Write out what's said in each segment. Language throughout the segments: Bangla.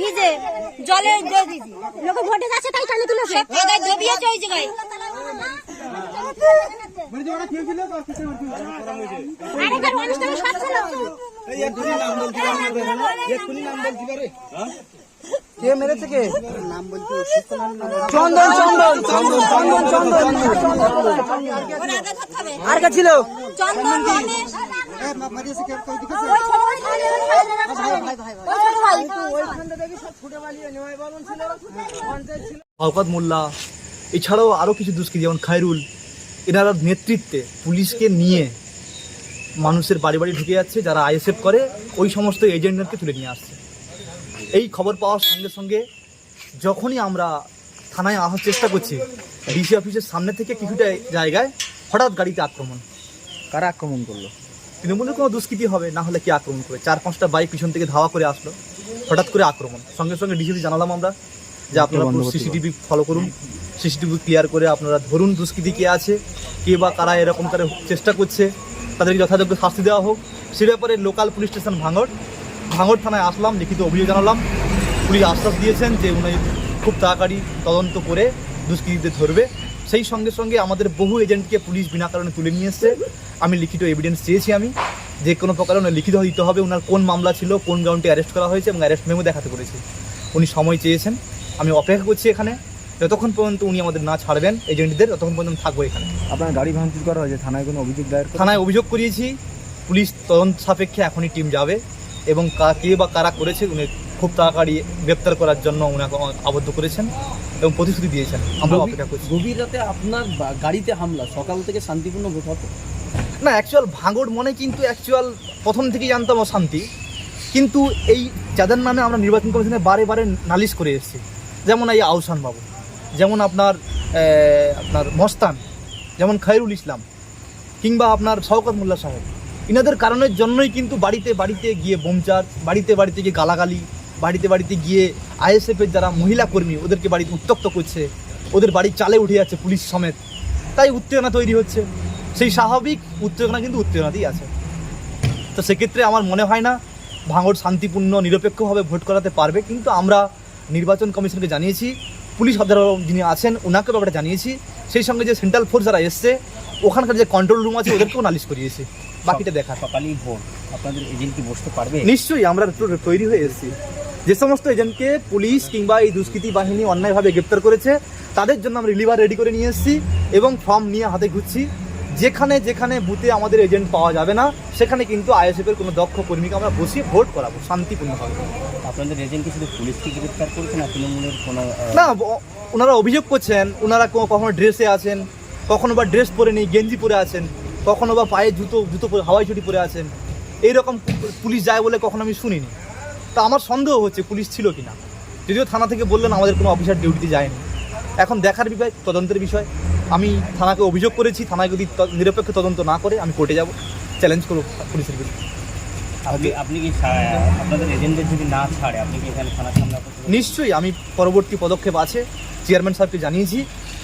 ভিজে জলে লোকে ভোটে যাচ্ছে তাই টানে তুলেছে ডুবিয়েছে ওই জায়গায়। কে চন্দন চন্দন চন্দন চন্দন চন্দন। হবে। আর কে ছিল? চন্দন শওকত মোল্লা এছাড়াও আরও কিছু দুষ্কৃতী যেমন খায়রুল। এনারা নেতৃত্বে পুলিশকে নিয়ে মানুষের বাড়ি বাড়ি ঢুকে যাচ্ছে যারা আইএসএফ করে ওই সমস্ত এজেন্টদেরকে তুলে নিয়ে আসছে। এই খবর পাওয়ার সঙ্গে সঙ্গে যখনই আমরা থানায় আসার চেষ্টা করছি ডিসি অফিসের সামনে থেকে কিছুটা জায়গায় হঠাৎ গাড়িতে আক্রমণ। কারা আক্রমণ করল? তৃণমূলের কোনো দুষ্কৃতি হবে না হলে কি আক্রমণ করে চার পাঁচটা বাইক পিছন থেকে ধাওয়া করে আসলো হঠাৎ করে আক্রমণ। সঙ্গে সঙ্গে ডিসিপি জানালাম আমরা যে আপনারা সিসিটিভি ফলো করুন সিসিটিভি ক্লিয়ার করে আপনারা ধরুন দুষ্কৃতি কে আছে। কে বা কারা এরকম করে চেষ্টা করছে, তাদেরকে যথাযোগ্য শাস্তি দেওয়া হোক। সে ব্যাপারে লোকাল পুলিশ স্টেশন ভাঙড় ভাঙড় থানায় আসলাম, লিখিত অভিযোগ জানালাম। পুলিশ আশ্বাস দিয়েছেন যে উনি খুব তাড়াতাড়ি তদন্ত করে দুষ্কৃতীদের ধরবে। সেই সঙ্গে সঙ্গে আমাদের বহু এজেন্টকে পুলিশ বিনা কারণে তুলে নিয়ে এসছে। আমি লিখিত এভিডেন্স চেয়েছি আমি। যে কোনো প্রকারে ওনার লিখিত দিতে হবে ওনার কোন মামলা ছিল, কোন গ্রাউন্ডে অ্যারেস্ট করা হয়েছে এবং অ্যারেস্ট মেমো দেখাতে করেছি। উনি সময় চেয়েছেন। আমি অপেক্ষা করছি এখানে। যতক্ষণ পর্যন্ত উনি আমাদের না ছাড়বেন এজেন্টদের ততক্ষণ পর্যন্ত থাকব এখানে। আপনার গাড়ি ভাঙচুর করা হয়েছে থানায় কোনো অভিযোগ দায়ের থানায় অভিযোগ করিয়েছি পুলিশ তদন্ত সাপেক্ষে এখনই টিম যাবে এবং কে বা কারা করেছে উনি খুব তাড়াতাড়ি গ্রেপ্তার করার জন্য উনাকে আবদ্ধ করেছেন এবং প্রতিশ্রুতি দিয়েছেন। আমরা অপেক্ষা করছি। গভীর রাতে আপনার গাড়িতে হামলা সকাল থেকে শান্তিপূর্ণ ভোট হতো? না অ্যাকচুয়াল ভাঙড় মনে কিন্তু অ্যাকচুয়াল প্রথম থেকেই জানতাম অশান্তি। কিন্তু এই যাদের নামে আমরা নির্বাচন কমিশনে বারে বারে নালিশ করে এসেছি যেমন এই আহসান বাবু। যেমন আপনার আপনার মস্তান, যেমন খায়রুল ইসলাম, কিংবা আপনার শওকত মোল্লা সাহেব। ইনাদের কারণের জন্যই কিন্তু বাড়িতে বাড়িতে গিয়ে বোমচার বাড়িতে বাড়িতে গিয়ে গালাগালি, বাড়িতে বাড়িতে গিয়ে আইএসএফের যারা মহিলা কর্মী, ওদেরকে বাড়িতে উত্তক্ত করছে, ওদের বাড়ির চালে উঠে যাচ্ছে পুলিশ সমেত। তাই উত্তেজনা তৈরি হচ্ছে। সেই স্বাভাবিক উত্তেজনা কিন্তু উত্তেজনাতেই আছে। তো সেক্ষেত্রে আমার মনে হয় না, ভাঙড় শান্তিপূর্ণ, নিরপেক্ষভাবে ভোট করাতে পারবে, কিন্তু আমরা নির্বাচন কমিশনকে জানিয়েছি পুলিশ অফিসার যিনি আছেন ওনাকে ব্যাপারে জানিয়েছি। সেই সঙ্গে যে সেন্ট্রাল ফোর্স যারা এসছে ওখানকার যে কন্ট্রোল রুম আছে ওদেরকেও নালিশ করিয়েছি। বাকিটা দেখা সকালেই ভোট আপনাদের এজেন্ট কি বসতে পারবে? নিশ্চয়ই আমরা তৈরি হয়ে এসেছি। যে সমস্ত এজেন্টকে পুলিশ কিংবা এই দুষ্কৃতি বাহিনী অন্যায়ভাবে গ্রেপ্তার করেছে তাদের জন্য আমরা রিলিভার রেডি করে নিয়ে এসেছি এবং ফর্ম নিয়ে হাতে ঘুরছি। যেখানে যেখানে বুথে আমাদের এজেন্ট পাওয়া যাবে না সেখানে কিন্তু আইএসএফের কোনো দক্ষ কর্মীকে আমরা বসিয়ে ভোট করাবো শান্তিপূর্ণভাবে। আপনাদের এজেন্ট কি শুধু পুলিশকে গ্রেপ্তার করেছে না তৃণমূলের কোনো না ওনারা অভিযোগ করছেন ওনারা কখনো ড্রেসে আছেন কখনো বা ড্রেস পরে নেই গেঞ্জি পরে আছেন কখনো বা পায়ে জুতো জুতো পরে হাওয়াই চটি পরে আছেন। এইরকম পুলিশ যায় বলে কখনো আমি শুনিনি। তা আমার সন্দেহ হচ্ছে পুলিশ ছিল কিনা। যদিও থানা থেকে বললেন আমাদের কোনো অফিসার ডিউটিতে যায়নি। এখন দেখার বিষয় তদন্তের বিষয়। আমি থানাকে অভিযোগ করেছি থানায় যদি নিরপেক্ষ তদন্ত না করে আমি কোর্টে যাব। চ্যালেঞ্জ করব পুলিশের বিরুদ্ধে। আপনি আপনি কি আপনাদের এজেন্টদের যদি না ছাড়ে আপনি কি এখানে থানার সামনে নিশ্চয়ই আমি পরবর্তী পদক্ষেপ আছে। চেয়ারম্যান সাহেবকে জানিয়েছি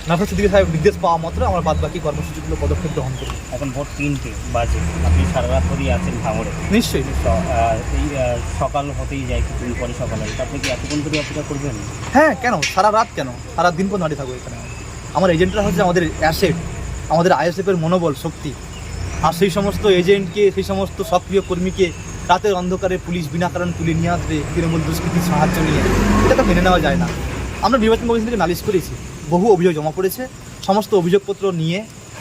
নাফাজ সিদ্দিকী সাহেব নির্দেশ পাওয়া মাত্র আমার বাদ বাকি কর্মসূচিগুলো পদক্ষেপ গ্রহণ করব এখন ভোট তিনটে বাজে আপনি সারা রাত ধরেই আছেন ভাঙড়ে। নিশ্চয়ই। এই সকাল হতেই যায় কিছুদিন পরে সকাল আপনি কি এতক্ষণ ধরে অপেক্ষা করবেন? হ্যাঁ কেন? সারা রাত কেন? সারা দিন পর দাঁড়িয়ে থাকব এখানে। আমার এজেন্টরা হচ্ছে আমাদের অ্যাসেট আমাদের আইএসএফের মনোবল শক্তি। আর সেই সমস্ত এজেন্টকে সেই সমস্ত সক্রিয় কর্মীকে রাতের অন্ধকারে পুলিশ বিনা কারণ তুলে নিয়ে আসবে তৃণমূল দুষ্কৃতির সাহায্য নিয়ে। এটা তো মেনে নেওয়া যায় না। আমরা নির্বাচন কমিশন থেকে নালিশ করেছি। বহু অভিযোগ জমা পড়েছে। সমস্ত অভিযোগপত্র নিয়ে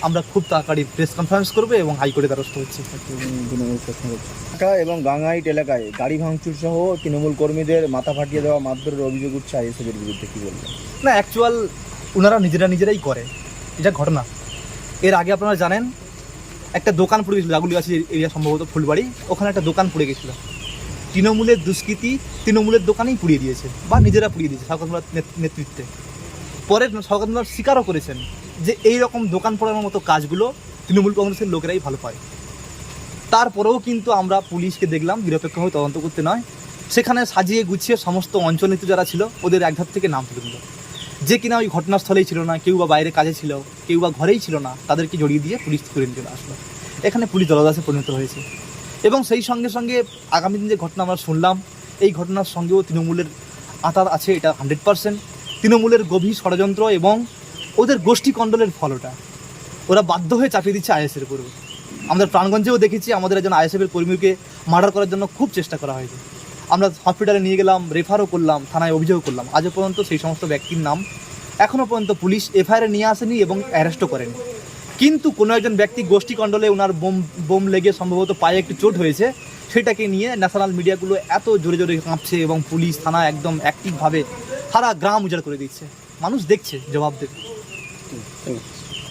আমরা খুব তাড়াতাড়ি প্রেস কনফারেন্স করব এবং হাইকোর্টে দ্বারস্থ হচ্ছি। ঢাকা এবং গাঙ্গাইট এলাকায় গাড়ি ভাঙচুর সহ তৃণমূল কর্মীদের মাথা ফাটিয়ে দেওয়া মারধরের অভিযোগ উঠছে আইএসএফের বিরুদ্ধে। কি বলবেন? না অ্যাকচুয়াল ওনারা নিজেরা নিজেরাই করে। এটা ঘটনা। এর আগে আপনারা জানেন, একটা দোকান পড়ে গেছিল, রাগুলি এরিয়া সম্ভবত ফুলবাড়ি। ওখানে একটা দোকান পড়ে গেছিল। তৃণমূলের দুষ্কৃতি তৃণমূলের দোকানেই পুড়িয়ে দিয়েছে বা নিজেরা পুড়িয়ে দিয়েছে সরকার নেতৃত্বে। পরে সরকার স্বীকারও করেছেন যে এই রকম দোকান পড়ানোর মতো কাজগুলো তৃণমূল কংগ্রেসের লোকেরাই ভালো পায় তারপরেও কিন্তু আমরা পুলিশকে দেখলাম নিরপেক্ষভাবে তদন্ত করতে নয়। সেখানে সাজিয়ে গুছিয়ে সমস্ত অঞ্চলনীতি যারা ছিল, ওদের একধার থেকে নাম তুলে দিল। যে কিনা ওই ঘটনাস্থলেই ছিল না, কেউ বা বাইরে কাজে ছিল, কেউ বা ঘরেই ছিল না, তাদেরকে জড়িয়ে দিয়ে পুলিশ তুলে নিয়ে আসলো। এখানে পুলিশ দলদাসে পরিণত হয়েছে। এবং সেই সঙ্গে সঙ্গে আগামী দিন যে ঘটনা আমরা শুনলাম, এই ঘটনার সঙ্গেও তৃণমূলের আতার আছে, এটা হান্ড্রেড পার্সেন্ট। তৃণমূলের গভীর ষড়যন্ত্র এবং ওদের গোষ্ঠী কণ্ডলের ফল ওটা। ওরা বাধ্য হয়ে চাপিয়ে দিচ্ছে আইএসের উপরে। আমাদের প্রাণগঞ্জেও দেখেছি, আমাদের একজন আইএসএফের কর্মীকে মার্ডার করার জন্য খুব চেষ্টা করা হয়েছে। আমরা হসপিটালে নিয়ে গেলাম রেফারও করলাম, থানায় অভিযোগ করলাম। আজও পর্যন্ত সেই সমস্ত ব্যক্তির নাম এখনও পর্যন্ত পুলিশ এফআইআর নিয়ে আসেনি এবং অ্যারেস্টও করেনি। কিন্তু কোনো একজন ব্যক্তি গোষ্ঠী কণ্ডলে ওনার বোম বোম লেগে সম্ভবত পায়ে একটু চোট হয়েছে, সেটাকে নিয়ে ন্যাশনাল মিডিয়াগুলো এত জোরে জোরে কাঁপছে এবং পুলিশ থানা একদম অ্যাক্টিভভাবে সারা গ্রাম উজাড় করে দিচ্ছে। মানুষ দেখছে জবাব দেবে।